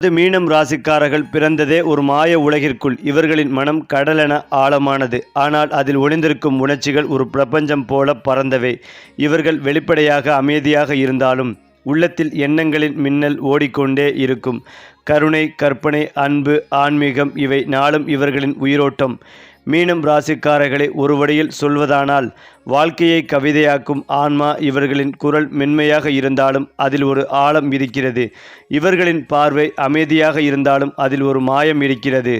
இது மீனம் ராசிக்காரர்கள் பிறந்ததே ஒரு மாய உலகிற்குள். இவர்களின் மனம் கடலென ஆழமானது. ஆனால் அதில் ஒளிந்திருக்கும் உணர்ச்சிகள் ஒரு பிரபஞ்சம் போல பறந்தவை. இவர்கள் வெளிப்படையாக அமைதியாக இருந்தாலும் உள்ளத்தில் எண்ணங்களின் மின்னல் ஓடிக்கொண்டே இருக்கும். கருணை கற்பனை அன்பு ஆன்மீகம் இவை நாளும் இவர்களின் உயிரோட்டம். மீனம் ராசிக்காரர்களை ஒரு வழியில் சொல்வதானால் வாழ்க்கையை கவிதையாக்கும் ஆன்மா இவர்களின் குரல் மென்மையாக இருந்தாலும் அதில் ஒரு ஆழம் இருக்கிறது இவர்களின் பார்வை அமைதியாக இருந்தாலும் அதில் ஒரு மாயம் இருக்கிறது.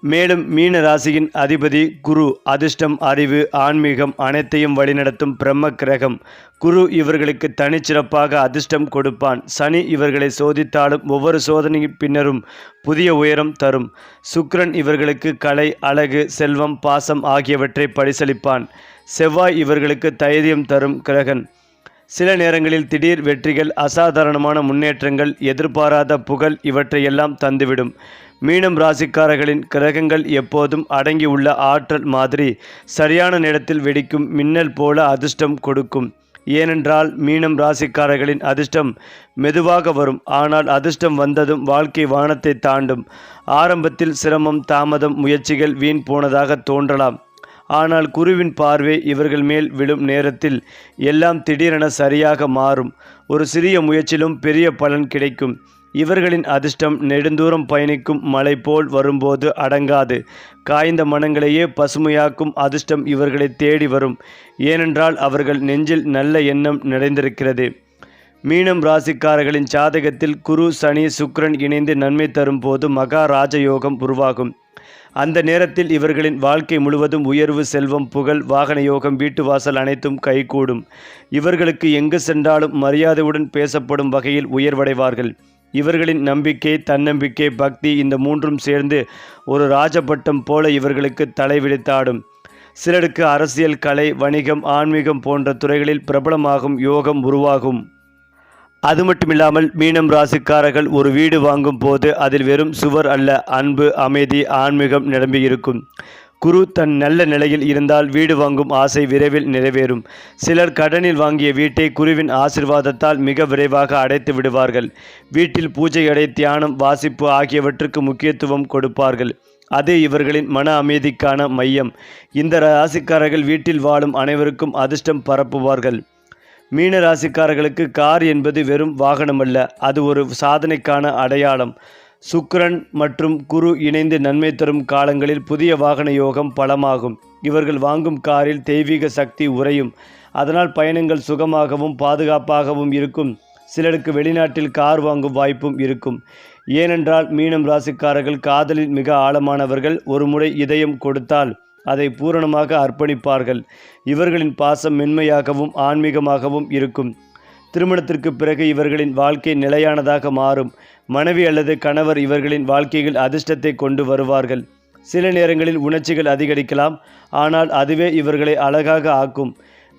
மேலும் மீன ராசியின் அதிபதி குரு அதிர்ஷ்டம் அறிவு ஆன்மீகம் அனைத்தையும் வழிநடத்தும் பிரம்ம கிரகம். குரு இவர்களுக்கு தனிச்சிறப்பாக அதிர்ஷ்டம் கொடுப்பான். சனி இவர்களை சோதித்தாலும் ஒவ்வொரு சோதனையின் பின்னரும் புதிய உயரம் தரும். சுக்ரன் இவர்களுக்கு கலை அழகு செல்வம் பாசம் ஆகியவற்றை பரிசளிப்பான். செவ்வாய் இவர்களுக்கு தைரியம் தரும் கிரகன். சில நேரங்களில் திடீர் வெற்றிகள் அசாதாரணமான முன்னேற்றங்கள் எதிர்பாராத புகழ் இவற்றையெல்லாம் தந்துவிடும். மீனம் ராசிக்காரர்களின் கிரகங்கள் எப்போதும் அடங்கியுள்ள ஆற்றல் மாதிரி சரியான நேரத்தில் வெடிக்கும் மின்னல் போல அதிர்ஷ்டம் கொடுக்கும். ஏனென்றால் மீனம் ராசிக்காரர்களின் அதிர்ஷ்டம் மெதுவாக வரும். ஆனால் அதிர்ஷ்டம் வந்ததும் வாழ்க்கை வானத்தை தாண்டும். ஆரம்பத்தில் சிரமம் தாமதம் முயற்சிகள் வீண் போனதாக தோன்றலாம். ஆனால் குருவின் பார்வை இவர்கள் மேல் விழும் நேரத்தில் எல்லாம் திடீரென சரியாக மாறும். ஒரு சிறிய முயற்சியிலும் பெரிய பலன் கிடைக்கும். இவர்களின் அதிர்ஷ்டம் நெடுந்தூரம் பயணிக்கும் மலை போல் வரும்போது அடங்காது. காய்ந்த மனங்களையே பசுமையாக்கும் அதிர்ஷ்டம் இவர்களை தேடி வரும். ஏனென்றால் அவர்கள் நெஞ்சில் நல்ல எண்ணம் நிறைந்திருக்கிறது. மீனம் ராசிக்காரர்களின் ஜாதகத்தில் குரு சனி சுக்ரன் இணைந்து நன்மை தரும் போது மகா ராஜயோகம் உருவாகும். அந்த நேரத்தில் இவர்களின் வாழ்க்கை முழுவதும் உயர்வு செல்வம் புகழ் வாகன யோகம் வீட்டு வாசல் அனைத்தும் கைகூடும். இவர்களுக்கு எங்கு சென்றாலும் மரியாதையுடன் பேசப்படும் வகையில் உயர்வடைவார்கள். இவர்களின் நம்பிக்கை தன்னம்பிக்கை பக்தி இந்த மூன்றும் சேர்ந்து ஒரு ராஜபட்டம் போல இவர்களுக்கு தலைவிரித்தாடும். சிலருக்கு அரசியல் கலை வணிகம் ஆன்மீகம் போன்ற துறைகளில் பிரபலமாகும் யோகம் உருவாகும். அது மட்டுமில்லாமல் மீனம் ராசிக்காரர்கள் ஒரு வீடு வாங்கும் போது அதில் வெறும் சுவர் அல்ல அன்பு அமைதி ஆன்மீகம் நிரம்பி இருக்கும். குரு தன் நல்ல நிலையில் இருந்தால் வீடு வாங்கும் ஆசை விரைவில் நிறைவேறும். சிலர் கடனில் வாங்கிய வீட்டை குருவின் ஆசிர்வாதத்தால் மிக விரைவாக அடைத்து விடுவார்கள். வீட்டில் பூஜை அடை தியானம் வாசிப்பு ஆகியவற்றுக்கு முக்கியத்துவம் கொடுப்பார்கள். அது இவர்களின் மன அமைதிக்கான மையம். இந்த ராசிக்காரர்கள் வீட்டில் வாழும் அனைவருக்கும் அதிர்ஷ்டம் பரப்புவார்கள். மீன ராசிக்காரர்களுக்கு கார் என்பது வெறும் வாகனமல்ல. அது ஒரு சாதனைக்கான அடையாளம். சுக்ரன் மற்றும் குரு இணைந்து நன்மை தரும் காலங்களில் புதிய வாகன யோகம் பலமாகும். இவர்கள் வாங்கும் காரில் தெய்வீக சக்தி உறையும். அதனால் பயணங்கள் சுகமாகவும் பாதுகாப்பாகவும் இருக்கும். சிலருக்கு வெளிநாட்டில் கார் வாங்கும் வாய்ப்பும் இருக்கும். ஏனென்றால் மீனம் ராசிக்காரர்கள் காதலில் மிக ஆழமானவர்கள். ஒரு முறை இதயம் கொடுத்தால் அதை பூரணமாக அர்ப்பணிப்பார்கள். இவர்களின் பாசம் மென்மையாகவும் ஆன்மீகமாகவும் இருக்கும். திருமணத்திற்கு பிறகு இவர்களின் வாழ்க்கை நிலையானதாக மாறும். மனைவி அல்லது கணவர் இவர்களின் வாழ்க்கையில் அதிர்ஷ்டத்தை கொண்டு வருவார்கள். சில நேரங்களில் உணர்ச்சிகள் அதிகரிக்கலாம். ஆனால் அதுவே இவர்களை அழகாக ஆக்கும்.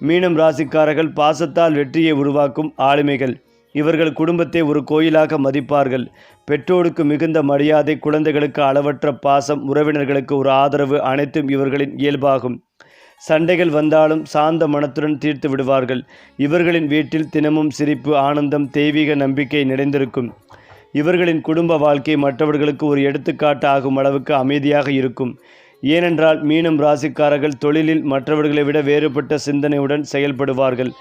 மீனம் ராசிக்காரர்கள் பாசத்தால் வெற்றியை உருவாக்கும் ஆளுமைகள். இவர்கள் குடும்பத்தை ஒரு கோயிலாக மதிப்பார்கள். பெற்றோருக்கு மிகுந்த மரியாதை குழந்தைகளுக்கு அளவற்ற பாசம் உறவினர்களுக்கு ஒரு ஆதரவு அனைத்தும் இவர்களின் இயல்பாகும். சண்டைகள் வந்தாலும் சாந்த மனத்துடன் தீர்த்து விடுவார்கள். இவர்களின் வீட்டில் தினமும் சிரிப்பு ஆனந்தம் தெய்வீக நம்பிக்கை நிறைந்திருக்கும். இவர்களின் குடும்ப வாழ்க்கை மற்றவர்களுக்கு ஒரு எடுத்துக்காட்டு ஆகும் அளவுக்கு அமைதியாக இருக்கும். ஏனென்றால் மீனம் ராசிக்காரர்கள் தொழிலில் மற்றவர்களை விட வேறுபட்ட சிந்தனையுடன் செயல்படுவார்கள்.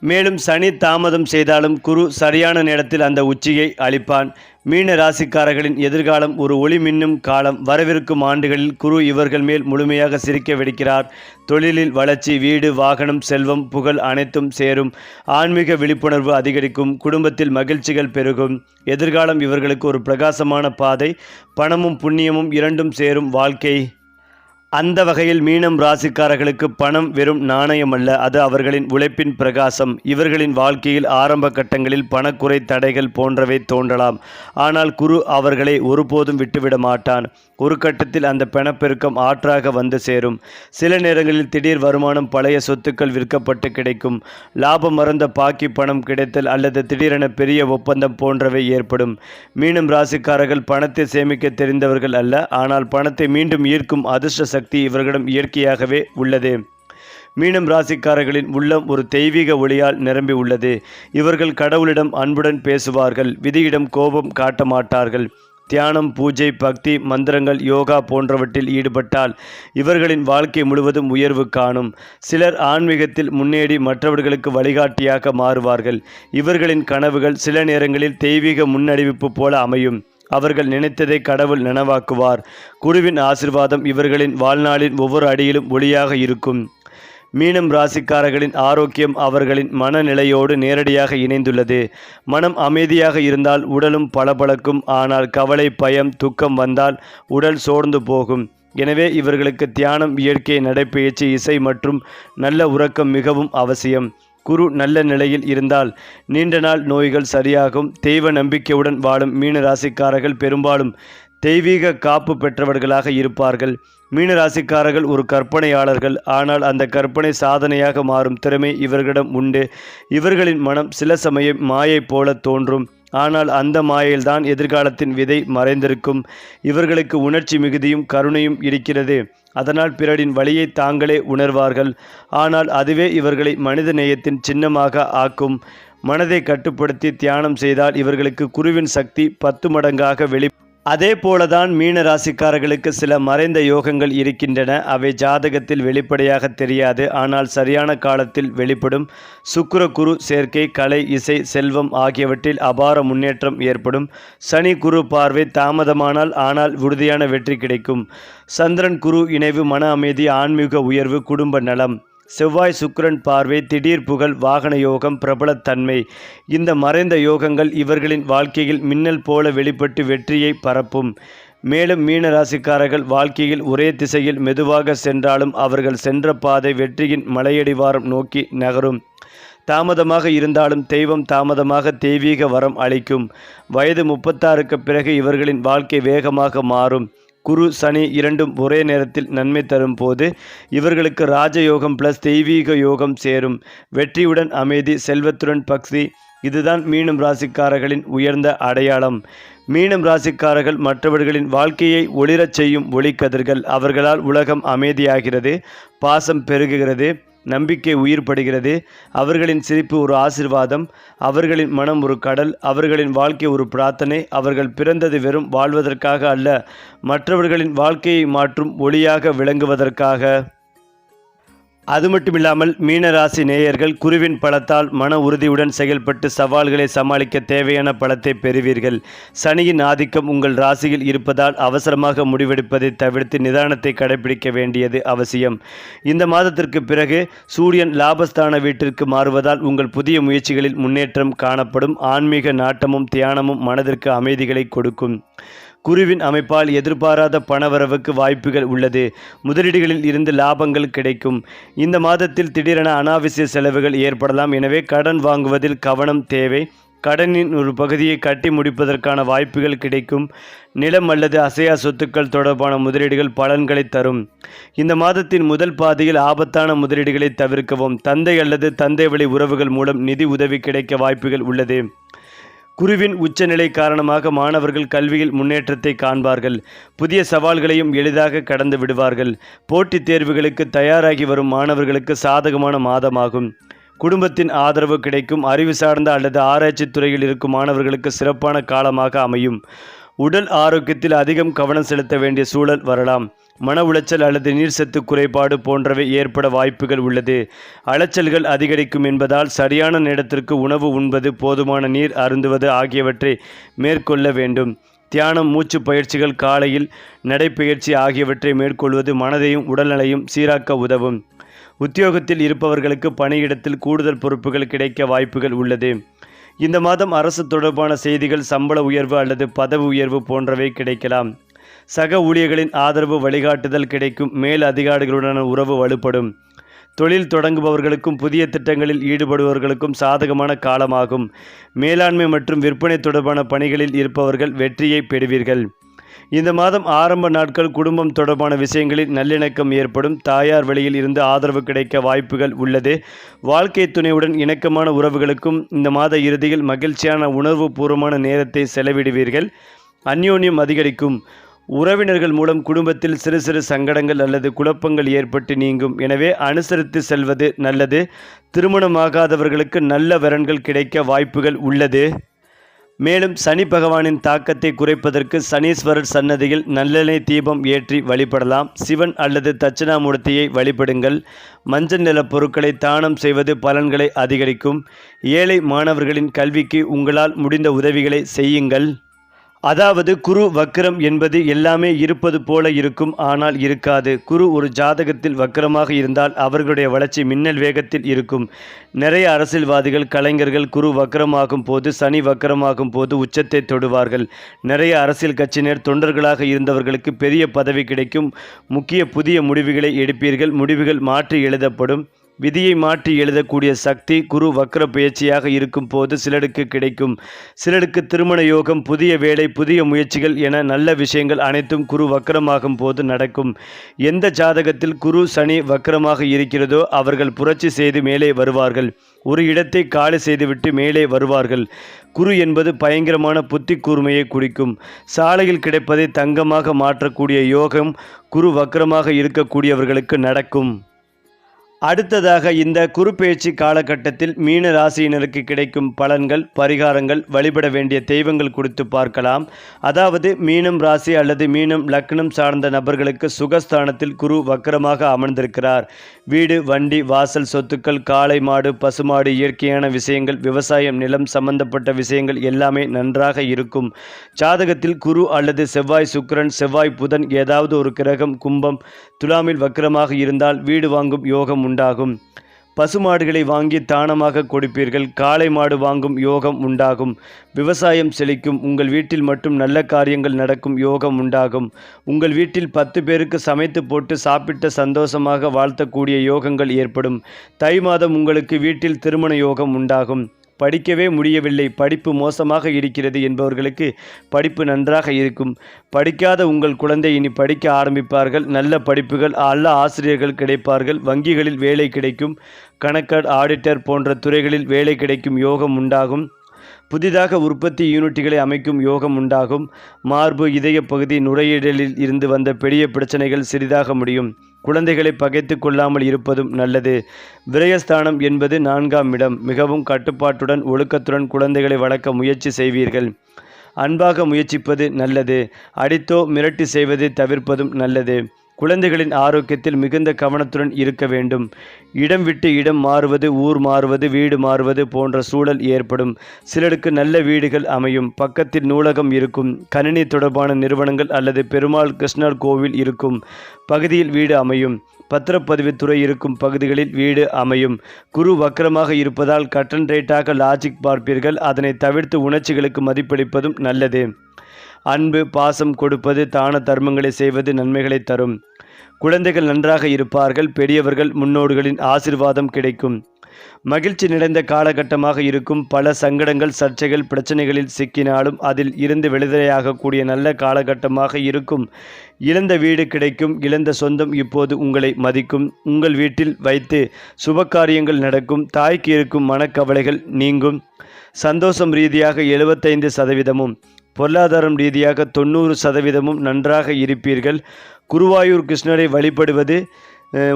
மேலும் சனி தாமதம் செய்தாலும் குரு சரியான நேரத்தில் அந்த உச்சியை அளிப்பான். மீன ராசிக்காரர்களின் எதிர்காலம் ஒரு ஒளி மின்னும் காலம். வரவிருக்கும் ஆண்டுகளில் குரு இவர்கள் மேல் முழுமையாக சிரிக்க வெடிக்கிறார். தொழிலில் வளர்ச்சி வீடு வாகனம் செல்வம் புகழ் அனைத்தும் சேரும். ஆன்மீக விழிப்புணர்வு அதிகரிக்கும். குடும்பத்தில் மகிழ்ச்சிகள் பெருகும். எதிர்காலம் இவர்களுக்கு ஒரு பிரகாசமான பாதை. பணமும் புண்ணியமும் இரண்டும் சேரும் வாழ்க்கை. அந்த வகையில் மீனம் ராசிக்காரர்களுக்கு பணம் வெறும் நாணயம் அல்ல அது அவர்களின் உழைப்பின் பிரகாசம். இவர்களின் வாழ்க்கையில் ஆரம்ப கட்டங்களில் பணக்குறை தடைகள் போன்றவை தோன்றலாம். ஆனால் குரு அவர்களை ஒருபோதும் விட்டுவிட மாட்டான். ஒரு கட்டத்தில் அந்த பணப்பெருக்கம் ஆற்றாக வந்து சேரும். சில நேரங்களில் திடீர் வருமானம் பழைய சொத்துக்கள் விற்கப்பட்டு கிடைக்கும். லாபம் மறந்த பாக்கி பணம் கிடைத்தல் அல்லது திடீரென பெரிய ஒப்பந்தம் போன்றவை ஏற்படும். மீனம் ராசிக்காரர்கள் பணத்தை சேமிக்க தெரிந்தவர்கள் அல்ல. ஆனால் பணத்தை மீண்டும் ஈர்க்கும் அதிர்ஷ்ட சக்தி இவர்களிடம் இயற்கையாகவே உள்ளது. மீனம் ராசிக்காரர்களின் உள்ளம் ஒரு தெய்வீக ஒளியால் நிரம்பி உள்ளது. இவர்கள் கடவுளிடம் அன்புடன் பேசுவார்கள் விதியிடம் கோபம் காட்ட மாட்டார்கள். தியானம் பூஜை பக்தி மந்திரங்கள் யோகா போன்றவற்றில் ஈடுபட்டால் இவர்களின் வாழ்க்கை முழுவதும் உயர்வு காணும். சிலர் ஆன்மீகத்தில் முன்னேறி மற்றவர்களுக்கு வழிகாட்டியாக மாறுவார்கள். இவர்களின் கனவுகள் சில நேரங்களில் தெய்வீக முன்னறிவிப்பு போல அமையும். அவர்கள் நினைத்ததை கடவுள் நனவாக்குவார். குருவின் ஆசிர்வாதம் இவர்களின் வாழ்நாளின் ஒவ்வொரு அடியிலும் ஒளியாக இருக்கும். மீனம் ராசிக்காரர்களின் ஆரோக்கியம் அவர்களின் மனநிலையோடு நேரடியாக இணைந்துள்ளது. மனம் அமைதியாக இருந்தால் உடலும் பளபளக்கும் ஆனால் கவலை பயம் துக்கம் வந்தால் உடல் சோர்ந்து போகும். எனவே இவர்களுக்கு தியானம் இயற்கை நடைப்பயிற்சி இசை மற்றும் நல்ல உறக்கம் மிகவும் அவசியம். குரு நல்ல நிலையில் இருந்தால் நீண்ட நாள் நோய்கள் சரியாகும் தெய்வ நம்பிக்கையுடன் வாழும் மீன ராசிக்காரர்கள் பெரும்பாலும் தெய்வீக காப்பு பெற்றவர்களாக இருப்பார்கள். மீன ராசிக்காரர்கள் ஒரு கற்பனையாளர்கள் ஆனால் அந்த கற்பனை சாதனையாக மாறும் திறமை இவர்களிடம் உண்டு. இவர்களின் மனம் சில சமயம் மாயை போல தோன்றும். ஆனால் அந்த மாயையில்தான் எதிர்காலத்தின் விதை மறைந்திருக்கும். இவர்களுக்கு உணர்ச்சி மிகுதியும் கருணையும் இருக்கிறது. அதனால் பிறரின் வழியை தாங்களே உணர்வார்கள். ஆனால் அதுவே இவர்களை மனித நேயத்தின் சின்னமாக ஆக்கும். மனதை கட்டுப்படுத்தி தியானம் செய்தால் இவர்களுக்கு குருவின் சக்தி பத்து மடங்காக வெளி அதே போலதான் மீன ராசிக்காரர்களுக்கு சில மறைந்த யோகங்கள் இருக்கின்றன. அவை ஜாதகத்தில் வெளிப்படையாக தெரியாது. ஆனால் சரியான காலத்தில் வெளிப்படும். சுக்கர குரு சேர்க்கை கலை இசை செல்வம் ஆகியவற்றில் அபார முன்னேற்றம் ஏற்படும். சனி குரு பார்வை தாமதமானால் ஆனால் உறுதியான வெற்றி கிடைக்கும். சந்திரன் குரு இணைவு மன அமைதி ஆன்மீக உயர்வு குடும்ப நலம். செவ்வாய் சுக்கரன் பார்வை திடீர் புகழ் வாகன யோகம் பிரபலத்தன்மை இந்த மறைந்த யோகங்கள் இவர்களின் வாழ்க்கையில் மின்னல் போல வெளிப்பட்டு வெற்றியை பரப்பும். மேலும் மீன ராசிக்காரர்கள் வாழ்க்கையில் ஒரே திசையில் மெதுவாக சென்றாலும் அவர்கள் சென்ற பாதை வெற்றியின் மலையடிவாரம் நோக்கி நகரும். தாமதமாக இருந்தாலும் தெய்வம் தாமதமாக தெய்வீக வரம் அளிக்கும். வயது முப்பத்தாறுக்கு பிறகு இவர்களின் வாழ்க்கை வேகமாக மாறும். குரு சனி இரண்டும் ஒரே நேரத்தில் நன்மை தரும் போது இவர்களுக்கு ராஜயோகம் பிளஸ் தெய்வீக யோகம் சேரும். வெற்றியுடன் அமைதி செல்வத்துடன் பக்தி இதுதான் மீனம் ராசிக்காரர்களின் உயர்ந்த அடையாளம். மீனம் ராசிக்காரர்கள் மற்றவர்களின் வாழ்க்கையை ஒளிரச் செய்யும் ஒளிக்கதிர்கள். அவர்களால் உலகம் அமைதியாகிறது பாசம் பெருகுகிறது. நம்பிக்கை உயிர்ப்படுகிறது. அவர்களின் சிரிப்பு ஒரு ஆசிர்வாதம். அவர்களின் மனம் ஒரு கடல். அவர்களின் வாழ்க்கை ஒரு பிரார்த்தனை. அவர்கள் பிறந்தது வெறும் வாழ்வதற்காக அல்ல மற்றவர்களின் வாழ்க்கையை மாற்றும் ஒளியாக விளங்குவதற்காக. அது மட்டும் இல்லாமல் மீனராசி நேயர்கள் குருவின் பலத்தால் மன உறுதியுடன் செயல்பட்டு சவால்களை சமாளிக்க தேவையான பலத்தை பெறுவீர்கள். சனியின் ஆதிக்கம் உங்கள் ராசியில் இருப்பதால் அவசரமாக முடிவெடுப்பதை தவிர்த்து நிதானத்தை கடைபிடிக்க வேண்டியது அவசியம். இந்த மாதத்திற்கு பிறகு சூரியன் லாபஸ்தான வீட்டிற்கு மாறுவதால் உங்கள் புதிய முயற்சிகளில் முன்னேற்றம் காணப்படும். ஆன்மீக நாட்டமும் தியானமும் மனதிற்கு அமைதிகளை கொடுக்கும். குருவின் அமைப்பால் எதிர்பாராத பணவரவுக்கு வாய்ப்புகள் உள்ளது. முதலீடுகளில் இருந்து லாபங்கள் கிடைக்கும். இந்த மாதத்தில் திடீரென அனாவசிய செலவுகள் ஏற்படலாம். எனவே கடன் வாங்குவதில் கவனம் தேவை. கடனின் ஒரு பகுதியை கட்டி முடிப்பதற்கான வாய்ப்புகள் கிடைக்கும். நிலம் அல்லது அசையா சொத்துக்கள் தொடர்பான முதலீடுகள் பலன்களை தரும். இந்த மாதத்தின் முதல் பாதியில் ஆபத்தான முதலீடுகளை தவிர்க்கவும். தந்தை அல்லது தந்தை வழி உறவுகள் மூலம் நிதி உதவி கிடைக்க வாய்ப்புகள் உள்ளது. குருவின் உச்சநிலை காரணமாக மாணவர்கள் கல்வியில் முன்னேற்றத்தை காண்பார்கள். புதிய சவால்களையும் எளிதாக கடந்து விடுவார்கள். போட்டித் தேர்வுகளுக்கு தயாராகி வரும் மாணவர்களுக்கு சாதகமான மாதமாகும். குடும்பத்தின் ஆதரவு கிடைக்கும் அறிவு சார்ந்த அல்லது ஆராய்ச்சி துறையில் இருக்கும் மாணவர்களுக்கு சிறப்பான காலமாக அமையும். உடல் ஆரோக்கியத்தில் அதிகம் கவனம் செலுத்த வேண்டிய சூழல் வரலாம். மன உளைச்சல் அல்லது நீர் சத்து குறைபாடு போன்றவை ஏற்பட வாய்ப்புகள் உள்ளது. அலைச்சல்கள் அதிகரிக்கும் என்பதால் சரியான நேரத்திற்கு உணவு உண்பது போதுமான நீர் அருந்துவது ஆகியவற்றை மேற்கொள்ள வேண்டும். தியானம் மூச்சு பயிற்சிகள் காலையில் நடைப்பயிற்சி ஆகியவற்றை மேற்கொள்வது மனதையும் உடல்நலையும் சீராக்க உதவும். உத்தியோகத்தில் இருப்பவர்களுக்கு பணியிடத்தில் கூடுதல் பொறுப்புகள் கிடைக்க வாய்ப்புகள் உள்ளது. இந்த மாதம் அரசு தொடர்பான செய்திகள் சம்பள உயர்வு அல்லது பதவி உயர்வு போன்றவை கிடைக்கலாம். சக ஊழியர்களின் ஆதரவு வழிகாட்டுதல் கிடைக்கும். மேல் அதிகாரிகளுடனான உறவு வலுப்படும். தொழில் தொடங்குபவர்களுக்கும் புதிய திட்டங்களில் ஈடுபடுபவர்களுக்கும் சாதகமான காலமாகும். மேலாண்மை மற்றும் விற்பனை தொடர்பான பணிகளில் இருப்பவர்கள் வெற்றியை பெறுவீர்கள். இந்த மாதம் ஆரம்ப நாட்கள் குடும்பம் தொடர்பான விஷயங்களில் நல்லிணக்கம் ஏற்படும். தாயார் வழியில் இருந்து ஆதரவு கிடைக்க வாய்ப்புகள் உள்ளது. வாழ்க்கை துணையுடன் இணக்கமான உறவுகளுக்கும் இந்த மாத இறுதியில் மகிழ்ச்சியான உணர்வு பூர்வமான நேரத்தை செலவிடுவீர்கள். அந்யோன்யம் அதிகரிக்கும். உறவினர்கள் மூலம் குடும்பத்தில் சிறு சிறு சங்கடங்கள் அல்லது குழப்பங்கள் ஏற்பட்டு நீங்கும். எனவே அனுசரித்து செல்வது நல்லது. திருமணமாகாதவர்களுக்கு நல்ல வரன்கள் கிடைக்க வாய்ப்புகள் உள்ளது. மேலும் சனி பகவானின் தாக்கத்தை குறைப்பதற்கு சனீஸ்வரர் சன்னதியில் நல்லெண்ணெய் தீபம் ஏற்றி வழிபடலாம். சிவன் அல்லது தட்சிணாமூர்த்தியை வழிபடுங்கள். மஞ்சள் நில பொருட்களை தானம் செய்வது பலன்களை அதிகரிக்கும். ஏழை மாணவர்களின் கல்விக்கு உங்களால் முடிந்த உதவிகளை செய்யுங்கள். அதாவது குரு வக்கரம் என்பது எல்லாமே இருப்பது போல இருக்கும் ஆனால் இருக்காது. குரு ஒரு ஜாதகத்தில் வக்கரமாக இருந்தால் அவர்களுடைய வளர்ச்சி மின்னல் வேகத்தில் இருக்கும். நிறைய அரசியல்வாதிகள் கலைஞர்கள் குரு வக்கரமாகும் போது சனி வக்கரமாகும் போது உச்சத்தை தொடுவார்கள். நிறைய அரசியல் கட்சியினர் தொண்டர்களாக இருந்தவர்களுக்கு பெரிய பதவி கிடைக்கும். முக்கிய புதிய முடிவுகளை எடுப்பீர்கள். முடிவுகள் மாற்றி எழுதப்படும். விதியை மாற்றி எழுதக்கூடிய சக்தி குரு வக்ர பயிற்சியாக இருக்கும் போது சிலருக்கு கிடைக்கும். சிலருக்கு திருமண யோகம் புதிய வேலை புதிய முயற்சிகள் என நல்ல விஷயங்கள் அனைத்தும் குரு வக்கரமாகும் போது நடக்கும். எந்த ஜாதகத்தில் குரு சனி வக்கரமாக இருக்கிறதோ அவர்கள் புரட்சி செய்து மேலே வருவார்கள். ஒரு இடத்தை காலி செய்துவிட்டு மேலே வருவார்கள். குரு என்பது பயங்கரமான புத்தி கூர்மையை குறிக்கும். சாலையில் கிடைப்பதை தங்கமாக மாற்றக்கூடிய யோகம் குரு வக்கரமாக இருக்கக்கூடியவர்களுக்கு நடக்கும். அடுத்ததாக இந்த குறுப்பெயர்ச்சி காலகட்டத்தில் மீன ராசியினருக்கு கிடைக்கும் பலன்கள் பரிகாரங்கள் வழிபட வேண்டிய தெய்வங்கள் குறித்து பார்க்கலாம். அதாவது மீனம் ராசி அல்லது மீனம் லக்னம் சார்ந்த நபர்களுக்கு சுகஸ்தானத்தில் குரு வக்கரமாக அமர்ந்திருக்கிறார். வீடு வண்டி வாசல் சொத்துக்கள் காளை மாடு பசுமாடு இயற்கையான விஷயங்கள் விவசாயம் நிலம் சம்பந்தப்பட்ட விஷயங்கள் எல்லாமே நன்றாக இருக்கும். ஜாதகத்தில் குரு அல்லது செவ்வாய் சுக்கிரன் செவ்வாய் புதன் ஏதாவது ஒரு கிரகம் கும்பம் துலாமில் வக்கரமாக இருந்தால் வீடு வாங்கும் யோகம் உண்டாகும். பசுமாடுகளை வாங்கி தானமாக கொடுப்பீர்கள். காளை மாடு வாங்கும் யோகம் உண்டாகும். விவசாயம் செழிக்கும். உங்கள் வீட்டில் மட்டும் நல்ல காரியங்கள் நடக்கும் யோகம் உண்டாகும். உங்கள் வீட்டில் பத்து பேருக்கு சமைத்து போட்டு சாப்பிட்ட சந்தோஷமாக வாழ்த்தக்கூடிய யோகங்கள் ஏற்படும். தை மாதம் உங்களுக்கு வீட்டில் திருமண யோகம் உண்டாகும். படிக்கவே முடியவில்லை. படிப்பு மோசமாக இருக்கிறது என்பவர்களுக்கு படிப்பு நன்றாக இருக்கும். படிக்காத உங்கள் குழந்தை இனி படிக்க ஆரம்பிப்பார்கள். நல்ல படிப்புகள் நல்ல ஆசிரியர்கள் கிடைப்பார்கள். வங்கிகளில் வேலை கிடைக்கும். கணக்கர் ஆடிட்டர் போன்ற துறைகளில் வேலை கிடைக்கும் யோகம் உண்டாகும். புதிதாக உற்பத்தி யூனிட்டுகளை அமைக்கும் யோகம் உண்டாகும். மார்பு இதய பகுதி நுரையீடலில் இருந்து வந்த பெரிய பிரச்சனைகள் சிறிதாக முடியும். குழந்தைகளை பகைத்து கொள்ளாமல் இருப்பதும் நல்லது. விரயஸ்தானம் என்பது நான்காம் இடம். மிகவும் கட்டுப்பாட்டுடன் ஒழுக்கத்துடன் குழந்தைகளை வளர்க்க முயற்சி செய்வீர்கள். அன்பாக முயற்சிப்பது நல்லது. அடித்தோ மிரட்டி செய்வதை தவிர்ப்பதும் நல்லது. குழந்தைகளின் ஆரோக்கியத்தில் மிகுந்த கவனத்துடன் இருக்க வேண்டும். இடம் விட்டு இடம் மாறுவது ஊர் மாறுவது வீடு மாறுவது போன்ற சூழல் ஏற்படும். சிலருக்கு நல்ல வீடுகள் அமையும். பக்கத்தில் நூலகம் இருக்கும். கணினி தொடர்பான நிறுவனங்கள் அல்லது பெருமாள் கிருஷ்ணர் கோவில் இருக்கும். பகுதியில் வீடு அமையும். பத்திரப்பதிவுத்துறை இருக்கும் பகுதிகளில் வீடு அமையும். குரு வக்கரமாக இருப்பதால் கட்டன் ரேட்டாக லாஜிக் பார்ப்பீர்கள். அதனை தவிர்த்து உணர்ச்சிகளுக்கு மதிப்பளிப்பதும் நல்லது. அன்பு பாசம் கொடுப்பது தான தர்மங்களை செய்வது நன்மைகளை தரும். குழந்தைகள் நன்றாக இருப்பார்கள் பெரியவர்கள் முன்னோடுகளின் ஆசிர்வாதம் கிடைக்கும். மகிழ்ச்சி நிறைந்த காலகட்டமாக இருக்கும். பல சங்கடங்கள் சர்ச்சைகள் பிரச்சனைகளில் சிக்கினாலும் அதில் இருந்து விடுதலையாகக்கூடிய நல்ல காலகட்டமாக இருக்கும். இழந்த வீடு கிடைக்கும். இழந்த சொந்தம் இப்போது உங்களை மதிக்கும். உங்கள் வீட்டில் வைத்து சுபகாரியங்கள் நடக்கும். தாய்க்கு இருக்கும் மனக்கவலைகள் நீங்கும். சந்தோஷம் ரீதியாக எழுபத்தைந்து சதவீதமும் பொருளாதாரம் ரீதியாக தொண்ணூறு சதவீதமும் நன்றாக இருப்பீர்கள். குருவாயூர் கிருஷ்ணரை வழிபடுவது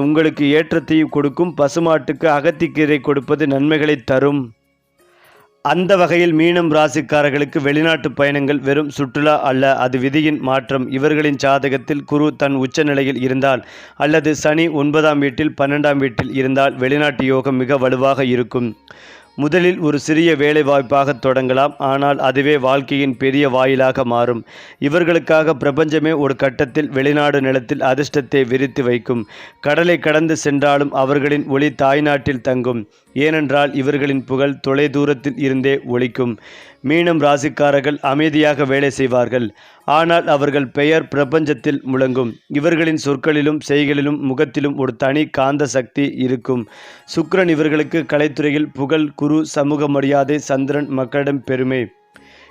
உங்களுக்கு ஏற்றத்தை கொடுக்கும் பசுமாட்டுக்கு அகத்திக்கீரை கொடுப்பது நன்மைகளை தரும். அந்த வகையில் மீனம் ராசிக்காரர்களுக்கு வெளிநாட்டு பயணங்கள் வெறும் சுற்றுலா அல்ல அது விதியின் மாற்றம். இவர்களின் ஜாதகத்தில் குரு தன் உச்ச நிலையில் இருந்தால் அல்லது சனி ஒன்பதாம் வீட்டில் பன்னெண்டாம் வீட்டில் இருந்தால் வெளிநாட்டு யோகம் மிக வலுவாக இருக்கும். முதலில் ஒரு சிறிய வேலைவாய்ப்பாக தொடங்கலாம். ஆனால் அதுவே வாழ்க்கையின் பெரிய வாயிலாக மாறும். இவர்களுக்காக பிரபஞ்சமே ஒரு கட்டத்தில் வெளிநாடு நிலத்தில் அதிர்ஷ்டத்தை விரித்து வைக்கும். கடலை கடந்து சென்றாலும் அவர்களின் ஒளி தாய்நாட்டில் தங்கும். ஏனென்றால் இவர்களின் புகழ் தொலை தூரத்தில் இருந்தே ஒலிக்கும். மீனம் ராசிக்காரர்கள் அமைதியாக வேலை செய்வார்கள். ஆனால் அவர்கள் பெயர் பிரபஞ்சத்தில் முழங்கும். இவர்களின் சொற்களிலும் செய்களிலும் முகத்திலும் ஒரு தனி காந்த சக்தி இருக்கும். சுக்ரன் இவர்களுக்கு கலைத்துறையில் புகழ் குரு சமூக மரியாதை சந்திரன் மக்களிடம் பெருமை.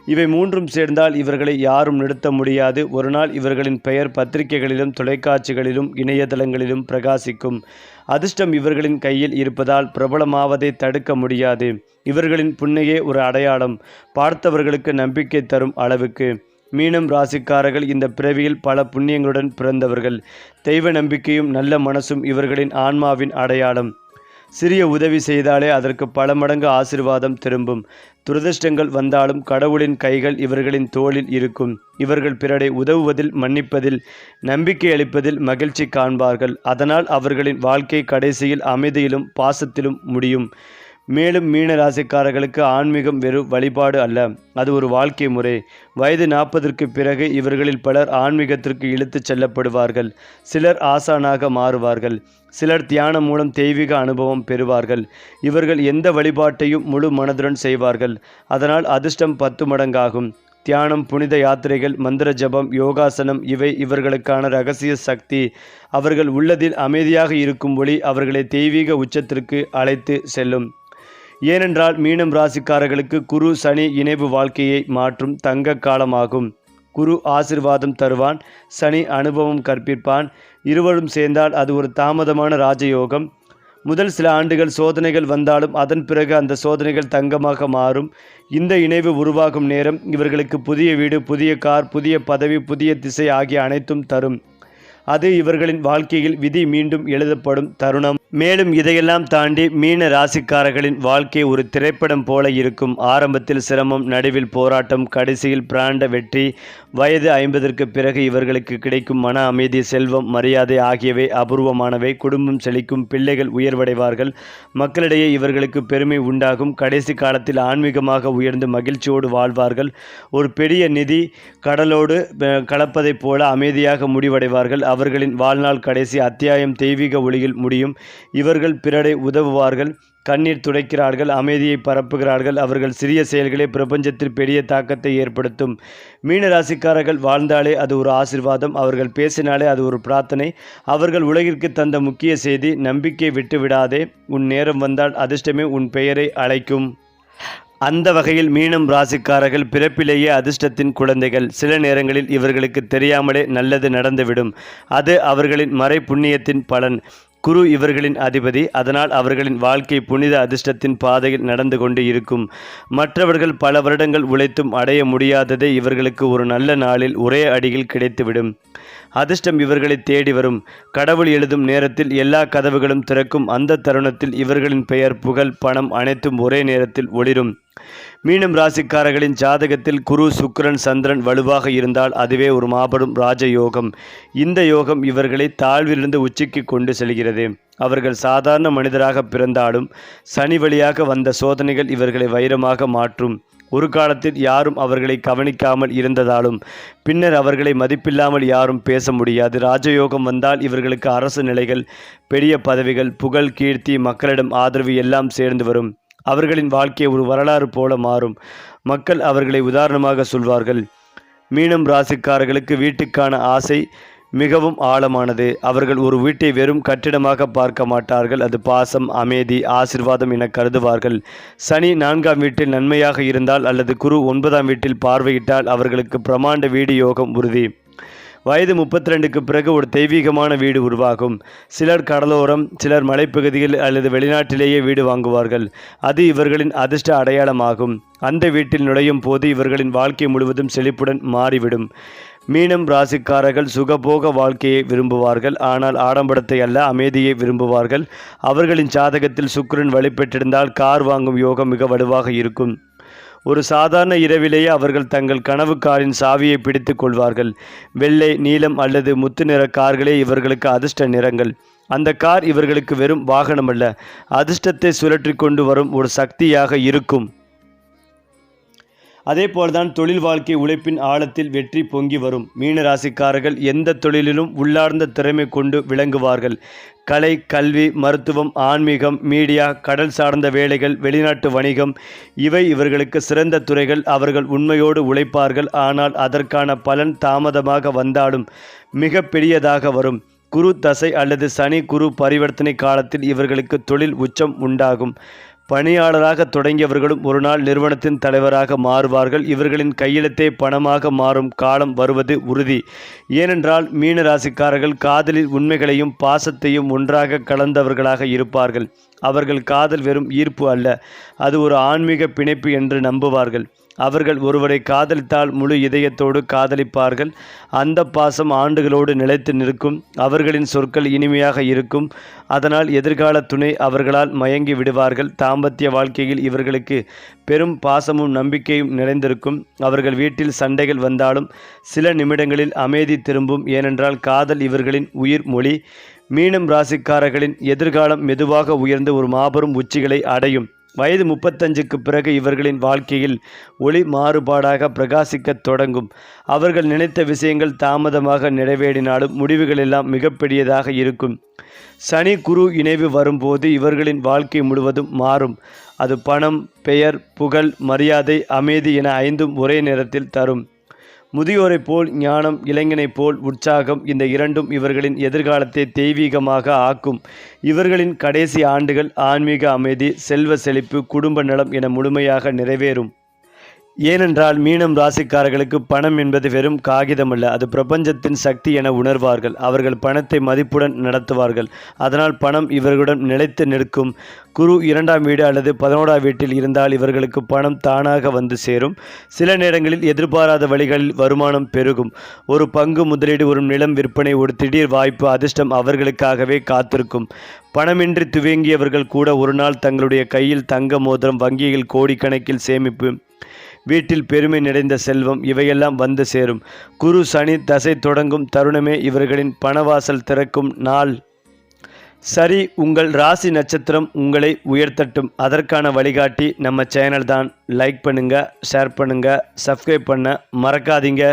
இவை மூன்றும் சேர்ந்தால் இவர்களை யாரும் நிறுத்த முடியாது. ஒருநாள் இவர்களின் பெயர் பத்திரிகைகளிலும் தொலைக்காட்சிகளிலும் இணையதளங்களிலும் பிரகாசிக்கும். அதிர்ஷ்டம் இவர்களின் கையில் இருப்பதால் பிரபலமாவதை தடுக்க முடியாது. இவர்களின் புன்னையே ஒரு அடையாளம். பார்த்தவர்களுக்கு நம்பிக்கை தரும் அளவுக்கு. மீனம் ராசிக்காரர்கள் இந்த பிறவியில் பல புண்ணியங்களுடன் பிறந்தவர்கள். தெய்வ நம்பிக்கையும் நல்ல மனசும் இவர்களின் ஆன்மாவின் அடையாளம். சிறிய உதவி செய்தாலே அதற்கு பல மடங்கு ஆசிர்வாதம் திரும்பும். துரதிர்ஷ்டங்கள் வந்தாலும் கடவுளின் கைகள் இவர்களின் தோளில் இருக்கும். இவர்கள் பிறரை உதவுவதில் மன்னிப்பதில் நம்பிக்கை அளிப்பதில் மகிழ்ச்சி காண்பார்கள். அதனால் அவர்களின் வாழ்க்கை கடைசியில் அமைதியிலும் பாசத்திலும் முடியும். மேலும் மீன ராசிக்காரர்களுக்கு ஆன்மீகம் வெறும் வழிபாடு அல்ல. அது ஒரு வாழ்க்கை முறை. வயது நாற்பதற்கு பிறகு இவர்களில் பலர் ஆன்மீகத்திற்கு இழுத்துச் செல்லப்படுவார்கள். சிலர் ஆசானாக மாறுவார்கள். சிலர் தியானம் மூலம் தெய்வீக அனுபவம் பெறுவார்கள். இவர்கள் எந்த வழிபாட்டையும் முழு மனதுடன் செய்வார்கள். அதனால் அதிர்ஷ்டம் பத்து மடங்காகும். தியானம் புனித யாத்திரைகள் மந்திர ஜபம் யோகாசனம் இவை இவர்களுக்கான ரகசிய சக்தி. அவர்கள் உள்ளதில் அமைதியாக இருக்கும் ஒளி அவர்களை தெய்வீக உச்சத்திற்கு அழைத்து செல்லும். ஏனென்றால் மீனம் ராசிக்காரர்களுக்கு குரு சனி இணைவு வாழ்க்கையை மாற்றும் தங்க காலமாகும். குரு ஆசிர்வாதம் தருவான் சனி அனுபவம் கற்பிப்பான் இருவரும் சேர்ந்தால் அது ஒரு தாமதமான ராஜயோகம். முதல் சில ஆண்டுகள் சோதனைகள் வந்தாலும் அதன் பிறகு அந்த சோதனைகள் தங்கமாக மாறும். இந்த இணைவு உருவாகும் நேரம் இவர்களுக்கு புதிய வீடு புதிய கார் புதிய பதவி புதிய திசை ஆகிய அனைத்தும் தரும். அது இவர்களின் வாழ்க்கையில் விதி மீண்டும் எழுதப்படும் தருணம். மேலும் இதையெல்லாம் தாண்டி மீன ராசிக்காரர்களின் வாழ்க்கை ஒரு திரைப்படம் போல இருக்கும். ஆரம்பத்தில் சிரமம் நடுவில் போராட்டம் கடைசியில் பிராண்ட வெற்றி வயது ஐம்பதற்கு பிறகு இவர்களுக்கு கிடைக்கும் மன அமைதி செல்வம் மரியாதை ஆகியவை அபூர்வமானவை. குடும்பம் செழிக்கும் பிள்ளைகள் உயர்வடைவார்கள். மக்களிடையே இவர்களுக்கு பெருமை உண்டாகும். கடைசி காலத்தில் ஆன்மீகமாக உயர்ந்து மகிழ்ச்சியோடு வாழ்வார்கள். ஒரு பெரிய நிதி கடலோடு கலப்பதைப் போல அமைதியாக முடிவடைவார்கள். அவர்களின் வாழ்நாள் கடைசி அத்தியாயம் தெய்வீக ஒளியில் முடியும். இவர்கள் பிறரை உதவுவார்கள். கண்ணீர் துடைக்கிறார்கள் அமைதியை பரப்புகிறார்கள். அவர்கள் சிறிய செயல்களே பிரபஞ்சத்தில் பெரிய தாக்கத்தை ஏற்படுத்தும். மீன ராசிக்காரர்கள் வாழ்ந்தாலே அது ஒரு ஆசிர்வாதம். அவர்கள் பேசினாலே அது ஒரு பிரார்த்தனை. அவர்கள் உலகிற்கு தந்த முக்கிய செய்தி நம்பிக்கை விட்டு விடாதே. உன் நேரம் வந்தால் அதிர்ஷ்டமே உன் பெயரை அழைக்கும். அந்த வகையில் மீனம் ராசிக்காரர்கள் பிறப்பிலேயே அதிர்ஷ்டத்தின் குழந்தைகள். சில நேரங்களில் இவர்களுக்கு தெரியாமலே நல்லது நடந்துவிடும். அது அவர்களின் மறை புண்ணியத்தின் பலன். குரு இவர்களின் அதிபதி அதனால் அவர்களின் வாழ்க்கை புனித அதிர்ஷ்டத்தின் பாதையில் நடந்து கொண்டு இருக்கும். மற்றவர்கள் பல வருடங்கள் உழைத்தும் அடைய முடியாததை இவர்களுக்கு ஒரு நல்ல நாளில் ஒரே அடியில் கிடைத்துவிடும். அதிர்ஷ்டம் இவர்களை தேடி வரும். கடவுள் எழுதும் நேரத்தில் எல்லா கதவுகளும் திறக்கும். அந்த தருணத்தில் இவர்களின் பெயர் புகழ் பணம் அனைத்தும் ஒரே நேரத்தில் ஒளிரும். மீனம் ராசிக்காரர்களின் ஜாதகத்தில் குரு சுக்கிரன் சந்திரன் வலுவாக இருந்தால் அதுவே ஒரு மாபெரும் ராஜயோகம். இந்த யோகம் இவர்களை தாழ்விலிருந்து உச்சிக்கு கொண்டு செல்கிறது. அவர்கள் சாதாரண மனிதராக பிறந்தாலும் சனி வழியாக வந்த சோதனைகள் இவர்களை வைரமாக மாற்றும். ஒரு காலத்தில் யாரும் அவர்களை கவனிக்காமல் இருந்ததாலும் பின்னர் அவர்களை மதிப்பில்லாமல் யாரும் பேச முடியாது. ராஜயோகம் வந்தால் இவர்களுக்கு அரசு நிலைகள் பெரிய பதவிகள் புகழ் கீர்த்தி மக்களிடம் ஆதரவு எல்லாம் சேர்ந்து வரும். அவர்களின் வாழ்க்கை ஒரு வரலாறு போல மாறும். மக்கள் அவர்களை உதாரணமாக சொல்வார்கள். மீனம் ராசிக்காரர்களுக்கு வீட்டுக்கான ஆசை மிகவும் ஆழமானது. அவர்கள் ஒரு வீட்டை வெறும் கட்டிடமாக பார்க்க மாட்டார்கள். அது பாசம் அமைதி ஆசிர்வாதம் என கருதுவார்கள். சனி நான்காம் வீட்டில் நன்மையாக இருந்தால் அல்லது குரு ஒன்பதாம் வீட்டில் பார்வையிட்டால் அவர்களுக்கு பிரமாண்ட வீடு யோகம் உறுதி. வயது முப்பத்தி ரெண்டுக்கு பிறகு ஒரு தெய்வீகமான வீடு உருவாகும். சிலர் கடலோரம் சிலர் மலைப்பகுதியில் அல்லது வெளிநாட்டிலேயே வீடு வாங்குவார்கள். அது இவர்களின் அதிர்ஷ்ட அடையாளமாகும். அந்த வீட்டில் நுழையும் போது இவர்களின் வாழ்க்கை முழுவதும் செழிப்புடன் மாறிவிடும். மீனம் ராசிக்காரர்கள் சுகபோக வாழ்க்கையை விரும்புவார்கள். ஆனால் ஆடம்பரத்தை அல்ல அமைதியை விரும்புவார்கள். அவர்களின் ஜாதகத்தில் சுக்கரன் வழிபெற்றிருந்தால் கார் வாங்கும் யோகம் மிக வலுவாக இருக்கும். ஒரு சாதாரண இரவிலேயே அவர்கள் தங்கள் கனவு காரின் சாவியை பிடித்து கொள்வார்கள். வெள்ளை நீலம் அல்லது முத்து நிற கார்களே இவர்களுக்கு அதிர்ஷ்ட நிறங்கள். அந்த கார் இவர்களுக்கு வெறும் வாகனம் அல்ல அதிர்ஷ்டத்தை சுழற்றி கொண்டு வரும் ஒரு சக்தியாக இருக்கும். அதே போல்தான் தொழில் வாழ்க்கை உழைப்பின் ஆழத்தில் வெற்றி பொங்கி வரும். மீன ராசிக்காரர்கள் எந்த தொழிலிலும் உள்ளார்ந்த திறமை கொண்டு விளங்குவார்கள். கலை கல்வி மருத்துவம் ஆன்மீகம் மீடியா கடல் சார்ந்த வேலைகள் வெளிநாட்டு வணிகம் இவை இவர்களுக்கு சிறந்த துறைகள். அவர்கள் உண்மையோடு உழைப்பார்கள். ஆனால் அதற்கான பலன் தாமதமாக வந்தாலும் மிக பெரியதாக வரும். குரு தசை அல்லது சனி குரு பரிவர்த்தனை காலத்தில் இவர்களுக்கு தொழில் உச்சம் உண்டாகும். பணியாளராக தொடங்கியவர்களும் ஒரு நாள் நிறுவனத்தின் தலைவராக மாறுவார்கள். இவர்களின் கையெழுத்தே பணமாக மாறும் காலம் வருவது உறுதி. ஏனென்றால் மீன ராசிக்காரர்கள் காதலில் உண்மைகளையும் பாசத்தையும் ஒன்றாக கலந்தவர்களாக இருப்பார்கள். அவர்கள் காதல் வெறும் ஈர்ப்பு அல்ல அது ஒரு ஆன்மீக பிணைப்பு என்று நம்புவார்கள். அவர்கள் ஒருவரை காதலித்தால் முழு இதயத்தோடு காதலிப்பார்கள். அந்த பாசம் ஆண்டுகளோடு நிலைத்து நிற்கும். அவர்களின் சொற்கள் இனிமையாக இருக்கும். அதனால் எதிர்கால துணை அவர்களால் மயங்கி விடுவார்கள். தாம்பத்திய வாழ்க்கையில் இவர்களுக்கு பெரும் பாசமும் நம்பிக்கையும் நிறைந்திருக்கும். அவர்கள் வீட்டில் சண்டைகள் வந்தாலும் சில நிமிடங்களில் அமைதி திரும்பும். ஏனென்றால் காதல் இவர்களின் உயிர் மொழி. மீனம் ராசிக்காரர்களின் எதிர்காலம் மெதுவாக உயர்ந்து ஒரு மாபெரும் உச்சிகளை அடையும். வயது முப்பத்தஞ்சுக்கு பிறகு இவர்களின் வாழ்க்கையில் ஒளி மாறுபாடாக பிரகாசிக்கத் தொடங்கும். அவர்கள் நினைத்த விஷயங்கள் தாமதமாக நிறைவேறினாலும் முடிவுகள் எல்லாம் மிகப்பெரியதாக இருக்கும். சனி குரு இணைவு வரும்போது இவர்களின் வாழ்க்கை முழுவதும் மாறும். அது பணம் பெயர் புகழ் மரியாதை அமைதி என ஐந்தும் ஒரே நேரத்தில் தரும். முதியோரைப் போல் ஞானம் இளைஞனைப் போல் உற்சாகம் இந்த இரண்டும் இவர்களின் எதிர்காலத்தை தெய்வீகமாக ஆக்கும். இவர்களின் கடைசி ஆண்டுகள் ஆன்மீக அமைதி செல்வ செழிப்பு குடும்ப நலம் என முழுமையாக நிறைவேறும். ஏனென்றால் மீனம் ராசிக்காரர்களுக்கு பணம் என்பது வெறும் காகிதமல்ல. அது பிரபஞ்சத்தின் சக்தி என உணர்வார்கள். அவர்கள் பணத்தை மதிப்புடன் நடத்துவார்கள். அதனால் பணம் இவர்களுடன் நிலைத்து நிற்கும். குரு இரண்டாம் வீடு அல்லது பதினோராம் வீட்டில் இருந்தால் இவர்களுக்கு பணம் தானாக வந்து சேரும். சில நேரங்களில் எதிர்பாராத வழிகளில் வருமானம் பெருகும். ஒரு பங்கு முதலீடு ஒரு நிலம் விற்பனை ஒரு திடீர் வாய்ப்பு அதிர்ஷ்டம் அவர்களுக்காகவே காத்திருக்கும். பணமின்றி துவங்கியவர்கள் கூட ஒரு நாள் தங்களுடைய கையில் தங்க மோதிரம் வங்கியில் கோடிக்கணக்கில் சேமிப்பு வீட்டில் பெருமை நிறைந்த செல்வம் இவையெல்லாம் வந்து சேரும். குரு சனி தசை தொடங்கும் தருணமே இவர்களின் பணவாசல் திறக்கும் நாள். சரி உங்கள் ராசி நட்சத்திரம் உங்களை உயர்த்தட்டும். அதற்கான வழிகாட்டி நம்ம சேனல் தான். லைக் பண்ணுங்கள் ஷேர் பண்ணுங்கள் சப்ஸ்கிரைப் பண்ண மறக்காதீங்க.